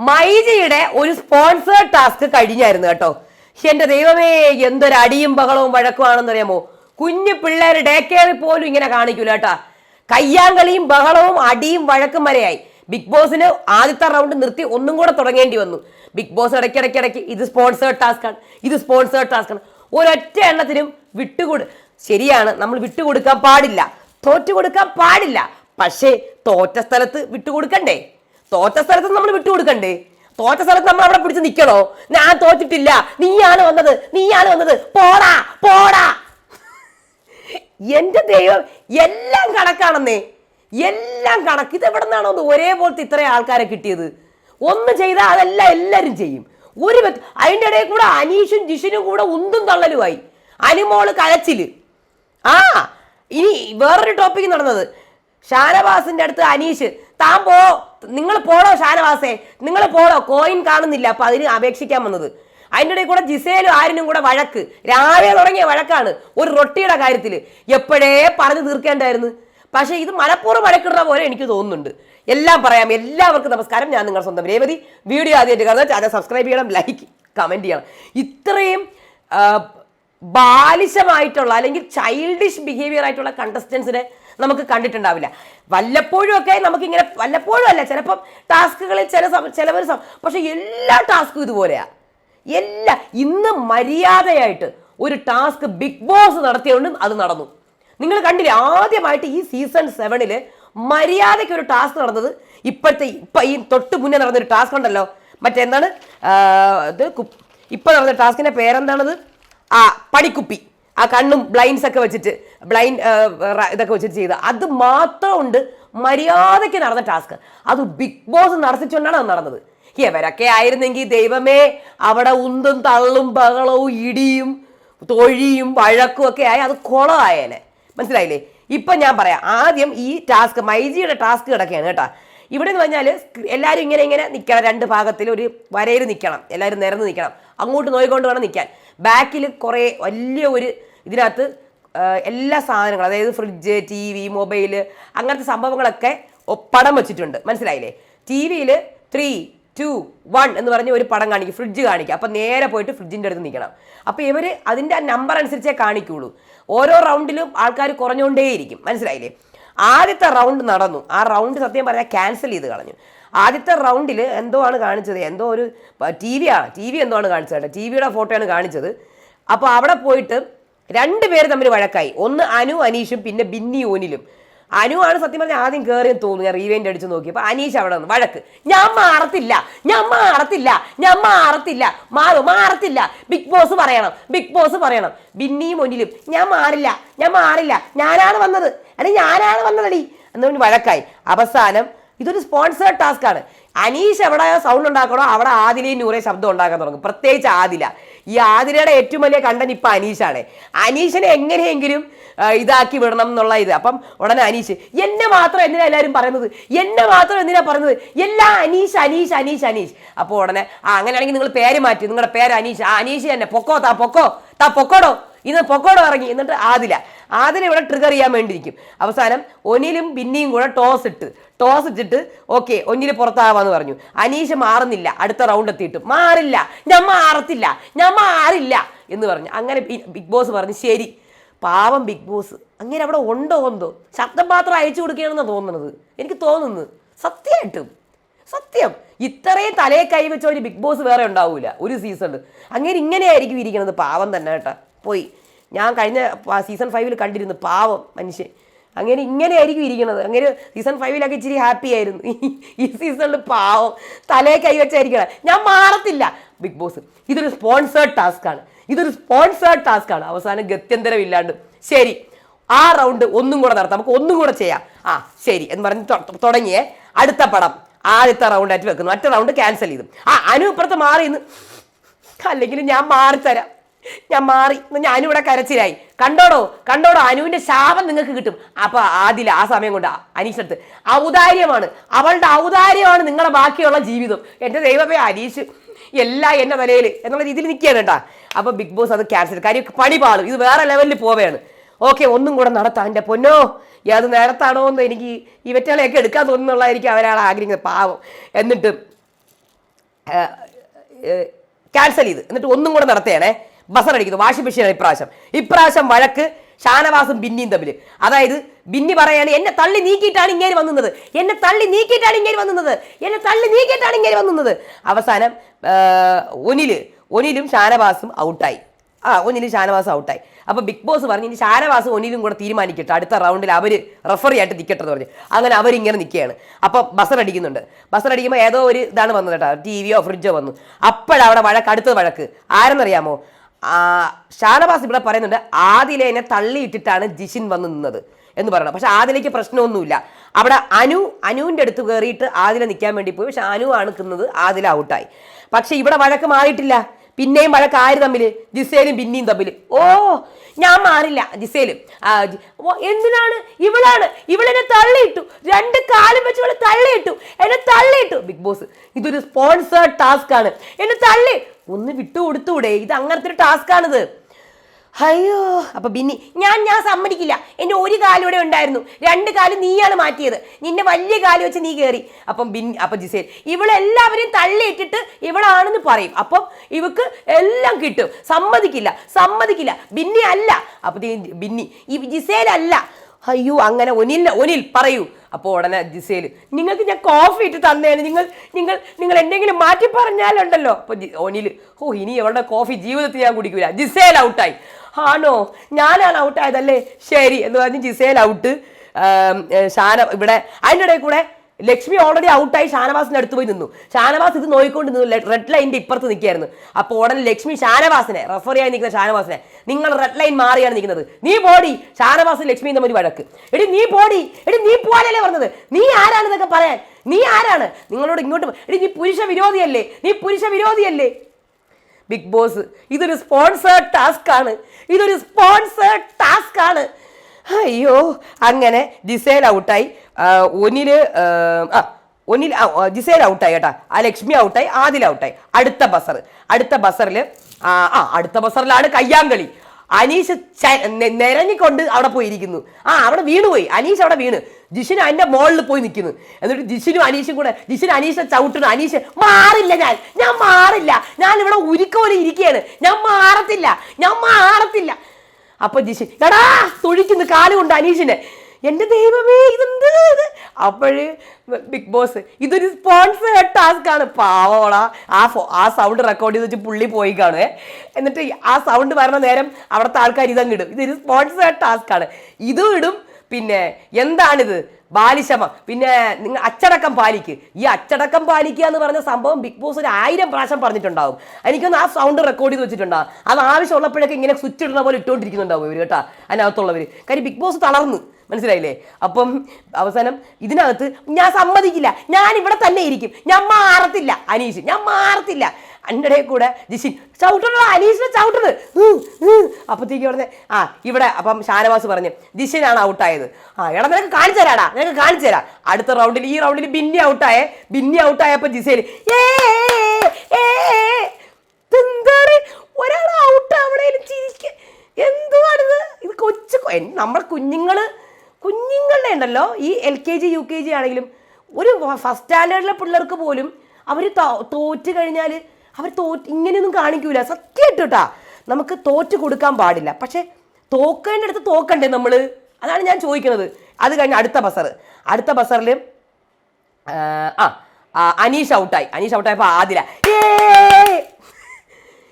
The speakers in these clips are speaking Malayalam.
മൈജിയുടെ ഒരു സ്പോൺസേഡ് ടാസ്ക് കഴിഞ്ഞായിരുന്നു കേട്ടോ. എന്റെ ദൈവമേ എന്തൊരു അടിയും ബഹളവും വഴക്കുമാണെന്ന് അറിയാമോ കുഞ്ഞു പിള്ളേർ ഡേ കെയറിൽ പോലും ഇങ്ങനെ കാണിക്കൂല കേട്ടാ. കയ്യാങ്കളിയും ബഹളവും അടിയും വഴക്കും വരെയായി. ബിഗ് ബോസിന് ആദ്യത്തെ റൗണ്ട് നിർത്തി ഒന്നും കൂടെ തുടങ്ങേണ്ടി വന്നു. ബിഗ് ബോസ് ഇടയ്ക്കിടയ്ക്കിടയ്ക്ക് ഇത് സ്പോൺസേഡ് ടാസ്ക് ആണ്. ഇത് സ്പോൺസേഡ് ടാസ്ക് ആണ്. ഒരൊറ്റ എണ്ണത്തിനും വിട്ടുകൊടു ശരിയാണ് നമ്മൾ വിട്ടുകൊടുക്കാൻ പാടില്ല. തോറ്റു കൊടുക്കാൻ പാടില്ല. പക്ഷേ തോറ്റ സ്ഥലത്ത് വിട്ടുകൊടുക്കണ്ടേ? തോറ്റ സ്ഥലത്ത് നമ്മൾ വിട്ടുകൊടുക്കണ്ടേ തോറ്റ സ്ഥലത്ത് നമ്മൾ അവിടെ പിടിച്ച് നിൽക്കണോ ഞാൻ തോറ്റിട്ടില്ല. നീയാണ് വന്നത്. നീയാണ് വന്നത്. പോടാ പോടാ. എന്റെ ദൈവം എല്ലാം കണക്കാണെന്നേ. എല്ലാം കണക്ക്. ഇത് എവിടെ നിന്നാണോ ഒന്ന് ഒരേപോലത്തെ ഇത്രയും ആൾക്കാരെ കിട്ടിയത്. ഒന്ന് ചെയ്താൽ അതെല്ലാം എല്ലാവരും ചെയ്യും. ഒരു അതിന്റെ ഇടയിൽ കൂടെ അനീഷും ജിഷിനും കൂടെ ഉന്തും തള്ളലുമായി. അനുമോൾ കഴച്ചിൽ ആ ഇനി വേറൊരു ടോപ്പിക് നടന്നത്. ഷാനവാസിന്റെ അടുത്ത് അനീഷ് താൻ പോ. നിങ്ങൾ പോടോ ഷാനവാസേ? നിങ്ങൾ പോടോ? കോയിൻ കാണുന്നില്ല. അപ്പൊ അതിന് അപേക്ഷിക്കാൻ വന്നത്. അതിന്റെ ഇടയിൽ കൂടെ ജിസേലും ആരിനും കൂടെ വഴക്ക്. രാവിലെ തുടങ്ങിയ വഴക്കാണ്. ഒരു റൊട്ടിയുടെ കാര്യത്തിൽ എപ്പോഴേ പറഞ്ഞു തീർക്കേണ്ടായിരുന്നു. പക്ഷേ ഇത് മനഃപൂർവം വഴക്കിടുന്ന പോലെ എനിക്ക് തോന്നുന്നുണ്ട്. എല്ലാം പറയാം. എല്ലാവർക്കും നമസ്കാരം. ഞാൻ നിങ്ങളുടെ സ്വന്തം രേവതി. വീഡിയോ ആദ്യമായിട്ട് കാണുന്നത് ചാനൽ സബ്സ്ക്രൈബ് ചെയ്യണം ലൈക്ക് കമന്റ് ചെയ്യണം. ഇത്രയും ബാലിശമായിട്ടുള്ള അല്ലെങ്കിൽ ചൈൽഡിഷ് ബിഹേവിയർ ആയിട്ടുള്ള കണ്ടസ്റ്റൻസിനെ നമുക്ക് കണ്ടിട്ടുണ്ടാവില്ല. വല്ലപ്പോഴും ഒക്കെ നമുക്കിങ്ങനെ വല്ലപ്പോഴും അല്ല ചിലപ്പം ടാസ്കുകളിൽ ചില ചിലവർ പക്ഷേ എല്ലാ ടാസ്കും ഇതുപോലെയാ. എല്ലാ ഇന്ന് മര്യാദയായിട്ട് ഒരു ടാസ്ക് ബിഗ് ബോസ് നടത്തിയതുകൊണ്ട് അത് നടന്നു. നിങ്ങൾ കണ്ടില്ലേ ആദ്യമായിട്ട് ഈ സീസൺ സെവനിൽ മര്യാദയ്ക്ക് ഒരു ടാസ്ക് നടന്നത് ഇപ്പോഴത്തെ ഇപ്പം ഈ തൊട്ട് മുന്നേ നടന്നൊരു ടാസ്ക് ഉണ്ടല്ലോ. മറ്റെന്താണ് ഇത് ഇപ്പം നടന്ന ടാസ്കിന്റെ പേരെന്താണത്? ആ പണിക്കുപ്പി. ആ കണ്ണും ബ്ലൈൻഡ്സ് ഒക്കെ വെച്ചിട്ട് ബ്ലൈൻഡ് ഇതൊക്കെ വെച്ചിട്ട് ചെയ്ത. അത് മാത്രം ഉണ്ട് മര്യാദയ്ക്ക് നടന്ന ടാസ്ക് അത് ബിഗ് ബോസ് നടത്തിച്ചുകൊണ്ടാണ് അത് നടന്നത്. ഇവരൊക്കെ ആയിരുന്നെങ്കിൽ ദൈവമേ അവിടെ ഉന്തും തള്ളും ബഹളവും ഇടിയും തൊഴിയും വഴക്കും ഒക്കെ ആയി അത് കുളമായേനെ. മനസ്സിലായില്ലേ? ഇപ്പം ഞാൻ പറയാം ആദ്യം ഈ ടാസ്ക് മൈജിയുടെ ടാസ്ക് കിടക്കുകയാണ് കേട്ടോ. ഇവിടെ എന്ന് പറഞ്ഞാൽ എല്ലാവരും ഇങ്ങനെ ഇങ്ങനെ നിൽക്കണം രണ്ട് ഭാഗത്തിൽ ഒരു വരയിൽ നിൽക്കണം എല്ലാവരും നിരന്ന് നിൽക്കണം അങ്ങോട്ട് നോയിക്കൊണ്ട് വേണം നിൽക്കാൻ. ബാക്കിൽ കുറേ വലിയ ഒരു ഇതിനകത്ത് എല്ലാ സാധനങ്ങളും അതായത് ഫ്രിഡ്ജ് ടി വി മൊബൈൽ അങ്ങനത്തെ സംഭവങ്ങളൊക്കെ പടം വെച്ചിട്ടുണ്ട്. മനസ്സിലായില്ലേ? ടി വിയിൽ ത്രീ ടു വൺ എന്ന് പറഞ്ഞ് ഒരു പടം കാണിക്കും ഫ്രിഡ്ജ് കാണിക്കുക അപ്പം നേരെ പോയിട്ട് ഫ്രിഡ്ജിന്റെ അടുത്ത് നിൽക്കണം. അപ്പോൾ ഇവർ അതിന്റെ ആ നമ്പർ അനുസരിച്ചേ കാണിക്കുള്ളൂ. ഓരോ റൗണ്ടിലും ആൾക്കാർ കുറഞ്ഞുകൊണ്ടേയിരിക്കും. മനസ്സിലായില്ലേ? ആദ്യത്തെ റൗണ്ട് നടന്നു. ആ റൗണ്ട് സത്യം പറഞ്ഞാൽ ക്യാൻസൽ ചെയ്ത് കളഞ്ഞു. ആദ്യത്തെ റൗണ്ടിൽ എന്തോ ആണ് കാണിച്ചത്. എന്തോ ഒരു ടി വി ആണ് ടി വി എന്തോ ആണ് കാണിച്ചത് ടി വിയുടെ ഫോട്ടോയാണ് കാണിച്ചത്. അപ്പോൾ അവിടെ പോയിട്ട് രണ്ട് പേര് തമ്മിൽ വഴക്കായി. ഒന്ന് അനു അനീഷും പിന്നെ ബിന്നി ഓനിലും അനു ആണ് സത്യം പറഞ്ഞാൽ ആദ്യം കയറിയെന്ന് തോന്നുന്നു. ഞാൻ റീവൈൻഡ് അടിച്ച് നോക്കിയപ്പോൾ അനീഷ് അവിടെ വന്നു. വഴക്ക്. ഞാൻ മാറത്തില്ല. ഞാൻ മാറത്തില്ല. ഞാൻ മാറത്തില്ല. മാറും മാറത്തില്ല. ബിഗ് ബോസ് പറയണം. ബിഗ് ബോസ് പറയണം. ബിന്നിയും ഒന്നിലും ഞാൻ മാറില്ല. ഞാൻ മാറില്ല. ഞാനാണ് വന്നത്. അല്ലെങ്കിൽ ഞാനാണ് വന്നതടി. എന്നുകൊണ്ട് വഴക്കായി. അവസാനം ഇതൊരു സ്പോൺസേഡ് ടാസ്ക് ആണ്. അനീഷ് എവിടെ സൗണ്ട് ഉണ്ടാക്കണോ അവിടെ ആദിലയും നൂറെ ശബ്ദം ഉണ്ടാക്കാൻ തുടങ്ങും. പ്രത്യേകിച്ച് ആദില. ഈ ആദിലയുടെ ഏറ്റവും വലിയ കണ്ടന്റ് ഇപ്പൊ അനീഷാണ്. അനീഷിനെ എങ്ങനെയെങ്കിലും ഇതാക്കി വിടണം എന്നുള്ള ഇത്. അപ്പം ഉടനെ അനീഷ് എന്നെ മാത്രം എന്തിനാ എല്ലാവരും പറയുന്നത്? എന്നെ മാത്രം എന്തിനാ പറയുന്നത്? എല്ലാ അനീഷ് അനീഷ് അനീഷ് അനീഷ്. അപ്പോൾ ഉടനെ ആ അങ്ങനെയാണെങ്കിൽ നിങ്ങൾ പേര് മാറ്റി. നിങ്ങളുടെ പേര് അനീഷ്. ആ അനീഷ് തന്നെ. പൊക്കോ താ പൊക്കോ. താ പൊക്കോടോ. ഇന്ന് പൊക്കോടോ ഇറങ്ങി. എന്നിട്ട് ആദില. ആദില ഇവിടെ ട്രിഗർ ചെയ്യാൻ വേണ്ടിയിരിക്കും. അവസാനം ഒനിലും ബിന്നിയും കൂടെ ടോസ് ഇട്ട്. ടോസ് ഇട്ടിട്ട് ഓക്കെ ഒന്നിൽ പുറത്താവാന്ന് പറഞ്ഞു. അനീഷ് മാറുന്നില്ല. അടുത്ത റൗണ്ട് എത്തിയിട്ട്. മാറില്ല. ഞാൻ മാറത്തില്ല. ഞാൻ മാറില്ല എന്ന് പറഞ്ഞു. അങ്ങനെ ബിഗ് ബോസ് പറഞ്ഞു ശരി. പാവം ബിഗ് ബോസ്. അങ്ങനെ അവിടെ ഉണ്ടോ എന്തോ? ശബ്ദം മാത്രം അയച്ചു കൊടുക്കുകയാണെന്നാണ് തോന്നുന്നത്. എനിക്ക് തോന്നുന്നു. സത്യമായിട്ടും. സത്യം. ഇത്രയും തലയെ കൈവച്ച ഒരു ബിഗ് ബോസ് വേറെ ഉണ്ടാവില്ല ഒരു സീസണിൽ അങ്ങനെ ഇങ്ങനെയായിരിക്കും ഇരിക്കുന്നത്. പാവം തന്നെ കേട്ടാ. പോയി. ഞാൻ കഴിഞ്ഞ സീസൺ ഫൈവിൽ കണ്ടിരുന്നു. പാവം മനുഷ്യൻ. അങ്ങനെ ഇങ്ങനെ ആയിരിക്കും ഇരിക്കുന്നത് അങ്ങനെ സീസൺ ഫൈവിലൊക്കെ ഇച്ചിരി ഹാപ്പി ആയിരുന്നു. ഈ- സീസണിൽ പാവം. തലേ കൈവച്ചായിരിക്കണം ഞാൻ മാറത്തില്ല. ബിഗ് ബോസ് ഇതൊരു സ്പോൺസേഡ് ടാസ്ക് ആണ്. ഇതൊരു സ്പോൺസേഡ് ടാസ്ക് ആണ്. അവസാനം ഗത്യന്തരമില്ലാണ്ട്. ശരി. ആ റൗണ്ട് ഒന്നും കൂടെ നടത്താം. നമുക്ക് ഒന്നും കൂടെ ചെയ്യാം. ആ ശരി. എന്ന് പറഞ്ഞ് തുടങ്ങിയേ. അടുത്ത പടം. ആദ്യത്തെ റൗണ്ട് ആയിട്ട് വെക്കുന്നു. മറ്റേ റൗണ്ട് ക്യാൻസൽ ചെയ്തു. ആ അനു ഇപ്പുറത്ത് മാറി അല്ലെങ്കിൽ ഞാൻ മാറിത്തരാം. ഞാൻ മാറി. ഞാൻ ഇവിടെ കരച്ചിലായി. കണ്ടോടോ? കണ്ടോടോ? അനുവിന്റെ ശാപം നിങ്ങൾക്ക് കിട്ടും. അപ്പൊ ആദിൽ ആ സമയം കൊണ്ട് അനീഷടുത്ത് ഔദാര്യമാണ്. അവളുടെ ഔദാര്യമാണ് നിങ്ങളുടെ ബാക്കിയുള്ള ജീവിതം. എന്റെ ദൈവമേ അനീഷ് എല്ലാം എന്റെ നിലയിൽ എന്നുള്ള രീതിയിൽ നിൽക്കുകയാണ് കേട്ടാ. അപ്പൊ ബിഗ് ബോസ് അത് ക്യാൻസൽ കാര്യം പണി പാളും. ഇത് വേറെ ലെവലിൽ പോവുകയാണ്. ഓക്കെ ഒന്നും കൂടെ നടത്താം. എന്റെ പൊന്നോ ഏത് നേരത്താണോ എന്ന് എനിക്ക് ഇവറ്റകളെയൊക്കെ എടുക്കാൻ തോന്നുന്നുള്ളതായിരിക്കും അവരാൾ ആഗ്രഹിക്കുന്നത്. പാവം. എന്നിട്ട് ക്യാൻസൽ ചെയ്ത്. എന്നിട്ട് ഒന്നും കൂടെ നടത്തുകയാണേ. ബസർ അടിക്കുന്നു. വാഷിംഗ് മെഷീനാണ് ഇപ്രാവശ്യം. ഇപ്രാവശ്യം വഴക്ക് ഷാനവാസും ബിന്നിയും തമ്മിൽ. അതായത് ബിന്നി പറയാണ് എന്നെ തള്ളി നീക്കിയിട്ടാണ് ഇങ്ങനെ വന്നത് എന്നെ തള്ളി നീക്കിയിട്ടാണ് ഇങ്ങനെ വന്നത് എന്നെ തള്ളി നീക്കിയിട്ടാണ് ഇങ്ങനെ വന്നത് അവസാനം ഒനിൽ ഒനിൽ ഷാനവാസും ഔട്ടായി. ആ ഒന്നിലും ഷാനവാസ് ഔട്ടായി. അപ്പോൾ ബിഗ് ബോസ് പറഞ്ഞു ഇനി ഷാനവാസ് ഒന്നിലും കൂടെ തീരുമാനിക്കട്ടെ. അടുത്ത റൗണ്ടിൽ അവർ റെഫറി ആയിട്ട് നിൽക്കട്ടെ എന്ന് പറഞ്ഞു. അങ്ങനെ അവരിങ്ങനെ നിൽക്കുകയാണ്. അപ്പോൾ ബസർ അടിക്കുന്നുണ്ട്. ബസർ അടിക്കുമ്പോൾ ഏതോ ഒരു ഇതാണ് വന്നത് കേട്ടോ. ടി വിയോ ഫ്രിഡ്ജോ വന്നു. അപ്പോഴവിടെ വഴക്ക് അടുത്ത വഴക്ക്. ആരെന്നറിയാമോ? ഷാനവാസ് ഇവിടെ പറയുന്നുണ്ട് ആദിലേനെ തള്ളിയിട്ടിട്ടാണ് ജിഷിൻ വന്ന് നിന്നത് എന്ന് പറയണം. പക്ഷെ ആദിലേക്ക് പ്രശ്നമൊന്നുമില്ല. അവിടെ അനു അനുവിന്റെ അടുത്ത് കയറിയിട്ട് ആദില നിൽക്കാൻ വേണ്ടി പോയി. പക്ഷെ അനു ആണ് നിൽക്കുന്നത് ആദില ഔട്ടായി. പക്ഷെ ഇവിടെ വഴക്ക് മാറിയിട്ടില്ല. പിന്നെയും വഴക്ക് ആര് തമ്മിൽ ജിസേലും പിന്നെയും തമ്മിൽ ഓ ഞാൻ മാറില്ല ജിസേലും. എന്തിനാണ്? ഇവളാണ്. ഇവളെന്നെ തള്ളിയിട്ടു. രണ്ട് കാലും വെച്ച് ഇവളെ തള്ളിയിട്ടു. എന്നെ തള്ളിയിട്ടു. ബിഗ് ബോസ് ഇതൊരു സ്പോൺസേർഡ് ടാസ്ക് ആണ്. എന്നെ തള്ളി. ഒന്ന് വിട്ടുകൊടുത്തൂടെ. ഇത് അങ്ങനത്തെ ഒരു ടാസ്ക് ആണിത്. അയ്യോ അപ്പൊ ബിന്നി ഞാൻ ഞാൻ സമ്മതിക്കില്ല. എന്റെ ഒരു കാലും ഇവിടെ ഉണ്ടായിരുന്നു. രണ്ട് കാലും നീയാണ് മാറ്റിയത്. നിന്നെ വലിയ കാൽ വെച്ച് നീ കയറി അപ്പം ബിന്നി അപ്പം ജിസേൽ ഇവളെല്ലാവരെയും തള്ളിയിട്ടിട്ട് ഇവളാണെന്ന് പറയും. അപ്പം ഇവക്ക് എല്ലാം കിട്ടും. സമ്മതിക്കില്ല സമ്മതിക്കില്ല. ബിന്നി അല്ല. അപ്പൊ ബിന്നി ഈ ജിസേൽ അല്ല. അയ്യോ അങ്ങനെ ഒനിൽ ഒനിൽ പറയൂ. അപ്പോൾ ഉടനെ ജിസേൽ നിങ്ങൾക്ക് ഞാൻ കോഫി ഇട്ട് തന്നേന്. നിങ്ങൾ നിങ്ങൾ നിങ്ങൾ എന്തെങ്കിലും മാറ്റി പറഞ്ഞാലുണ്ടല്ലോ. അപ്പോൾ ഒനിൽ ഓ ഇനി അവരുടെ കോഫി ജീവിതത്തിൽ ഞാൻ കുടിക്കൂല. ജിസേൽ ഔട്ടായി. ആണോ? ഞാനാണ് ഔട്ടായതല്ലേ? ശരി എന്ന് പറഞ്ഞ് ജിസേൽ ഔട്ട്. ഷാന ഇവിടെ അതിന്റെ ഇടയിൽ കൂടെ ലക്ഷ്മി ഓൾറെഡി ഔട്ടായി ഷാനവാസിന്റെ അടുത്ത് പോയി നിന്നു. ഷാനവാസ് ഇത് നോയിക്കൊണ്ട് നിന്നു റെഡ് ലൈനിന്റെ ഇപ്പുറത്ത് നിൽക്കുകയായിരുന്നു. അപ്പോൾ ഉടനെ ലക്ഷ്മി ഷാനവാസിനെ റെഫറിയായി നിൽക്കുന്ന ഷാനവാസിനെ നിങ്ങൾ റെഡ് ലൈൻ മാറിയാണ് നിൽക്കുന്നത്. നീ പോടി ഷാനവാസും ലക്ഷ്മിയും തമ്മിൽ വഴക്ക്. എടി നീ പോടി എടി നീ പോലല്ലേ പറഞ്ഞത്? നീ ആരാണെന്നൊക്കെ പറയാൻ? നീ ആരാണ്? നിങ്ങളോട് ഇങ്ങോട്ട് എടി നീ പുരുഷ വിരോധിയല്ലേ? നീ പുരുഷ വിരോധിയല്ലേ? ബിഗ് ബോസ് ഇതൊരു സ്പോൺസേർഡ് ടാസ്ക് ആണ്. ഇതൊരു സ്പോൺസേർഡ് ടാസ്ക് ആണ്. അയ്യോ അങ്ങനെ ജിസേൽ ഔട്ടായി ഒനിൽ ആ, ഒന്നിൽ ജിസേൽ ഔട്ടായി കേട്ടാ. ആ ലക്ഷ്മി ഔട്ടായി ആദിൽ ഔട്ടായി. അടുത്ത ബസർ. അടുത്ത ബസറിൽ ആ അടുത്ത ബസറിലാണ് കയ്യാങ്കളി. അനീഷ് നിരങ്ങിക്കൊണ്ട് അവിടെ പോയിരിക്കുന്നു. ആ അവിടെ വീണുപോയി അനീഷ് അവിടെ വീണ്. ജിഷിന് അതിന്റെ മോളിൽ പോയി നിൽക്കുന്നു എന്നിട്ട് ജിഷിനും അനീഷും കൂടെ ജിഷിന് അനീഷെ ചവിട്ടണം അനീഷ് മാറില്ല ഞാൻ. ഞാൻ മാറില്ല. ഞാൻ ഇവിടെ ഉരുക്കോലെ ഇരിക്കുകയാണ്. ഞാൻ മാറത്തില്ല. ഞാൻ മാറത്തില്ല. അപ്പൊ ജിഷിൻ എടാ തുഴിക്കുന്നു കാലുകൊണ്ട് അനീഷിനെ. എന്റെ ദൈവമേ ഇതെന്ത്? ഇത് അപ്പോഴ് ബിഗ് ബോസ് ഇതൊരു സ്പോൺസേഡ് ടാസ്ക് ആണ്. പാവോള ആ ഫോ ആ സൗണ്ട് റെക്കോർഡ് ചെയ്ത് വെച്ച് പുള്ളി പോയി കാണുവേ. എന്നിട്ട് ആ സൗണ്ട് വരണ നേരം അവിടുത്തെ ആൾക്കാർ ഇതങ്ങ് ഇടും. ഇതൊരു സ്പോൺസേഡ് ടാസ്ക് ആണ്. ഇതും ഇടും. പിന്നെ എന്താണിത്? ബാലിശമ. പിന്നെ നിങ്ങൾ അച്ചടക്കം പാലിക്ക്. ഈ അച്ചടക്കം പാലിക്കുക എന്ന് പറഞ്ഞ സംഭവം ബിഗ് ബോസ് ഒരു ആയിരം പ്രാവശ്യം പറഞ്ഞിട്ടുണ്ടാവും. എനിക്കൊന്ന് ആ സൗണ്ട് റെക്കോർഡ് ചെയ്ത് വെച്ചിട്ടുണ്ടാവും അത് ആവശ്യമുള്ളപ്പോഴൊക്കെ ഇങ്ങനെ സ്വിച്ച് ഇടുന്ന പോലെ ഇട്ടുകൊണ്ടിരിക്കുന്നുണ്ടാവും ഇവർ കേട്ടാ അതിനകത്തുള്ളവർ കാര്യം ബിഗ് ബോസ് തളർന്ന്. മനസ്സിലായില്ലേ? അപ്പം അവസാനം ഇതിനകത്ത് ഞാൻ സമ്മതിക്കില്ല. ഞാൻ ഇവിടെ തന്നെ ഇരിക്കും. ഞാൻ മാറത്തില്ല. അനീഷ് ഞാൻ മാറത്തില്ല. എന്റെ കൂടെ ജിഷിൻ ചവിട്ടണോ? അനീഷിനെ ചവിട്ടണ് അപ്പത്തേക്ക് പറഞ്ഞ ആ ഇവിടെ അപ്പം ഷാനവാസ് പറഞ്ഞു ജിഷിനാണ് ഔട്ടായത്. ആ എടാ നിനക്ക് കാണിച്ചു തരാടാ. നിനക്ക് കാണിച്ചു തരാം. അടുത്ത റൗണ്ടിൽ ഈ റൗണ്ടിൽ ബിന്നി ഔട്ടായേ. ബിന്നി ഔട്ടായപ്പോൾ ജിസേൽ ഏ ഒരാൾ ഔട്ട് അവിടെ ചിരിക്കുക എന്തുവാണിത്? ഇത് കൊച്ചു നമ്മൾ കുഞ്ഞുങ്ങൾ കുഞ്ഞുങ്ങളുടെ ഉണ്ടല്ലോ ഈ L K G U K G ആണെങ്കിലും ഒരു ഫസ്റ്റ് സ്റ്റാൻഡേർഡിലെ പിള്ളേർക്ക് പോലും അവർ തോറ്റ് കഴിഞ്ഞാൽ അവർ തോറ്റ് ഇങ്ങനെയൊന്നും കാണിക്കൂല. സത്യമായിട്ട് കേട്ടാ നമുക്ക് തോറ്റ് കൊടുക്കാൻ പാടില്ല. പക്ഷേ തോക്കേണ്ട അടുത്ത് തോക്കണ്ടേ നമ്മൾ അതാണ് ഞാൻ ചോദിക്കുന്നത്. അത് കഴിഞ്ഞ് അടുത്ത ബസർ. അടുത്ത ബസറിൽ ആ അനീഷ് ഔട്ടായി. അനീഷ് ഔട്ടായപ്പോൾ ആദില. ഏ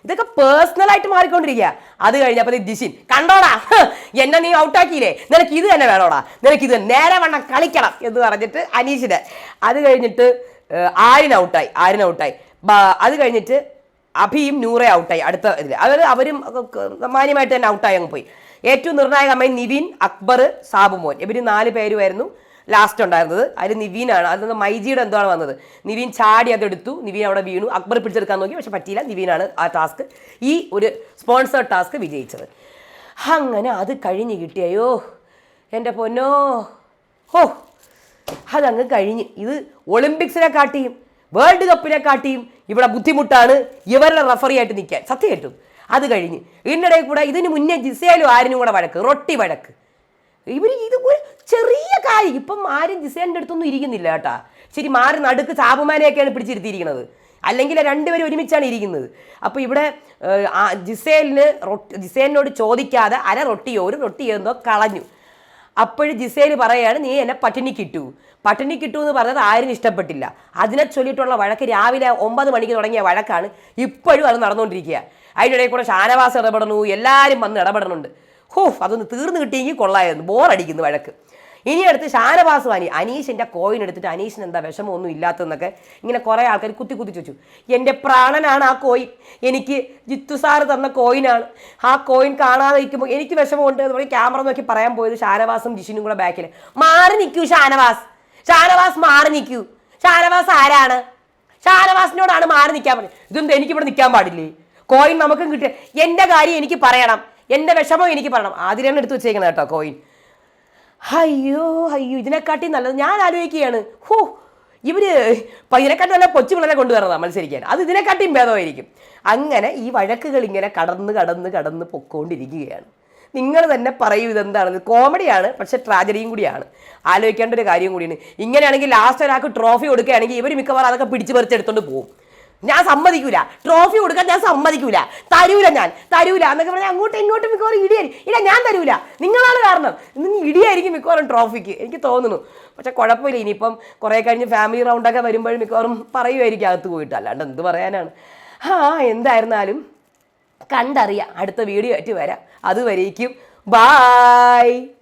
ഇതൊക്കെ പേഴ്സണൽ ആയിട്ട് മാറിക്കൊണ്ടിരിക്കുക അത് കഴിഞ്ഞപ്പോൾ ജിഷിൻ കണ്ടോടാ എന്നെ നീ ഔട്ടാക്കിയില്ലേ നിനക്ക് ഇത് തന്നെ വേണോടാ. നിനക്ക് ഇത് നേരെ വണ്ണം കളിക്കണം എന്ന് പറഞ്ഞിട്ട് അനീഷിനെ. അത് കഴിഞ്ഞിട്ട് ആര്യൻ ഔട്ടായി ആര്യൻ ഔട്ടായി അത് കഴിഞ്ഞിട്ട് അഭിയും നൂറെ ഔട്ടായി അടുത്ത ഇതിൽ അതായത് അവരും മാന്യമായിട്ട് തന്നെ ഔട്ടായി അങ്ങ് പോയി. ഏറ്റവും നിർണായകമായി നിവിൻ അക്ബർ സാബുമോൻ. ഇവർ നാല് പേരുമായിരുന്നു. ലാസ്റ്റ് ഉണ്ടായിരുന്നത്. അതിൽ നിവീനാണ്. അതിൽ നിന്ന് മൈജിയുടെ എന്താണ് വന്നത്? നിവീൻ ചാടി അതെടുത്തു നിവീൻ അവിടെ വീണു. അക്ബർ പിടിച്ചെടുക്കാൻ നോക്കി. പക്ഷെ പറ്റിയില്ല. നിവീനാണ് ആ ടാസ്ക് ഈ ഒരു സ്പോൺസേർഡ് ടാസ്ക് വിജയിച്ചത്. അങ്ങനെ അത് കഴിഞ്ഞ് കിട്ടിയോ എന്റെ പൊന്നോ. ഓ അതങ്ങ് കഴിഞ്ഞ്. ഇത് ഒളിമ്പിക്സിനെ കാട്ടിയും വേൾഡ് കപ്പിനെ കാട്ടിയും ഇവിടെ ബുദ്ധിമുട്ടാണ്. ഇവരുടെ റഫറി ആയിട്ട് നിൽക്കാൻ. സത്യം കേട്ടും. അത് കഴിഞ്ഞ്. ഇതിനിടയിൽ കൂടെ ഇതിന് മുന്നേ ജിസേലും ആരിനും കൂടെ വഴക്ക്. റൊട്ടി വഴക്ക്. ഇവർ ഇത് ചെറിയ കാര്യം. ഇപ്പം ആരും ജിസേലിന്റെ അടുത്തൊന്നും ഇരിക്കുന്നില്ല കേട്ടാ. ശരി മാറി നടുക്ക് ചാപുമാനെയൊക്കെയാണ് പിടിച്ചിരുത്തിയിരിക്കുന്നത് അല്ലെങ്കിൽ രണ്ടുപേരും ഒരുമിച്ചാണ് ഇരിക്കുന്നത്. അപ്പോൾ ഇവിടെ ജിസേലിന് റൊട്ടി ജിസേലിനോട് ചോദിക്കാതെ അര റൊട്ടിയോ ഒരു റൊട്ടിയോ എന്തോ കളഞ്ഞു. അപ്പോഴും ജിസേൽ പറയാണ് നീ എന്നെ പട്ടിണി കിട്ടു. പട്ടിണി കിട്ടു എന്ന് പറഞ്ഞത് ആരും ഇഷ്ടപ്പെട്ടില്ല. അതിനെ ചൊല്ലിയിട്ടുള്ള വഴക്ക് രാവിലെ ഒമ്പത് മണിക്ക് തുടങ്ങിയ വഴക്കാണ് ഇപ്പോഴും അത് നടന്നുകൊണ്ടിരിക്കുക. അതിന്റെ ഇടയിൽ കൂടെ ഷാനവാസം ഇടപെടണു എല്ലാവരും വന്ന് ഇടപെടണുണ്ട് ഹോ അതൊന്ന് തീർന്നു കിട്ടിയെങ്കിൽ കൊള്ളായിരുന്നു ബോറടിക്കുന്നു വഴക്ക്. ഇനി അടുത്ത് ഷാനവാസ് വാനി അനീഷിന്റെ കോയിൻ എടുത്തിട്ട് അനീഷിന് എന്താ വിഷമമൊന്നും ഇല്ലാത്തതെന്നൊക്കെ ഇങ്ങനെ കുറേ ആൾക്കാർ കുത്തി കുത്തി ചോദിച്ചു എന്റെ പ്രാണനാണ് ആ കോയിൻ എനിക്ക് ജിത്തു സാറ് തന്ന കോയിനാണ് ആ കോയിൻ കാണാതെ ഇരിക്കുമ്പോൾ എനിക്ക് വിഷമമുണ്ട് പറഞ്ഞ് ക്യാമറ നോക്കി പറയാൻ പോയത് ഷാനവാസും ജിഷിനും കൂടെ ബാക്കിൽ മാറി നിൽക്കൂ ഷാനവാസ്. ഷാനവാസ് മാറി നിൽക്കൂ ഷാനവാസ് ആരാണ്? ഷാനവാസിനോടാണ് മാറി നിൽക്കാൻ പറഞ്ഞത്. എനിക്ക് എനിക്കിവിടെ നിൽക്കാൻ പാടില്ലേ? കോയിൻ നമുക്കും കിട്ടിയ എന്റെ കാര്യം എനിക്ക് പറയണം. എന്റെ വിഷമം എനിക്ക് പറയണം. ആദ്യം എടുത്ത് വെച്ചേക്കണം കേട്ടോ കോയിൻ അയ്യോ അയ്യോ ഇതിനെക്കാട്ടി നല്ലത് ഞാൻ ആലോചിക്കുകയാണ്. ഹോ ഇവർ ഇതിനെക്കാട്ടി നല്ല കൊച്ചു പിള്ളേരെ കൊണ്ടുവരണതാണ് മത്സരിക്കാൻ. അത് ഇതിനെക്കാട്ടിയും ഭേദമായിരിക്കും. അങ്ങനെ ഈ വഴക്കുകൾ ഇങ്ങനെ കടന്ന് കടന്ന് കടന്ന് പൊക്കോണ്ടിരിക്കുകയാണ്. നിങ്ങൾ തന്നെ പറയൂ ഇതെന്താണ്. കോമഡിയാണ് പക്ഷെ ട്രാജഡിയും കൂടിയാണ്. ആലോചിക്കേണ്ട ഒരു കാര്യം കൂടിയാണ്. ഇങ്ങനെയാണെങ്കിൽ ലാസ്റ്റ് ഒരാൾക്ക് ട്രോഫി കൊടുക്കുകയാണെങ്കിൽ ഇവർ മിക്കവാറും അതൊക്കെ പിടിച്ചു പറിച്ചെടുത്തോണ്ട് പോകും. ഞാൻ സമ്മതിക്കൂല. ട്രോഫി കൊടുക്കാൻ ഞാൻ സമ്മതിക്കൂല. തരൂല ഞാൻ. തരൂല എന്നൊക്കെ പറഞ്ഞാൽ അങ്ങോട്ടും ഇങ്ങോട്ടും മിക്കവാറും ഇടിയായിരിക്കും. ഇല്ല ഞാൻ തരൂല. നിങ്ങളാണ് കാരണം. ഇന്ന് ഇടിയായിരിക്കും മിക്കവാറും ട്രോഫിക്ക്. എനിക്ക് തോന്നുന്നു. പക്ഷെ കുഴപ്പമില്ല. ഇനിയിപ്പം കുറേ കഴിഞ്ഞ് ഫാമിലി റൗണ്ടൊക്കെ വരുമ്പോഴും മിക്കവാറും പറയുമായിരിക്കും അകത്ത് പോയിട്ട്. അല്ലാണ്ട് എന്ത് പറയാനാണ്. ആ എന്തായിരുന്നാലും കണ്ടറിയാം. അടുത്ത വീഡിയോ ആയിട്ട് വരാം. അതുവരേക്കും. ബായ്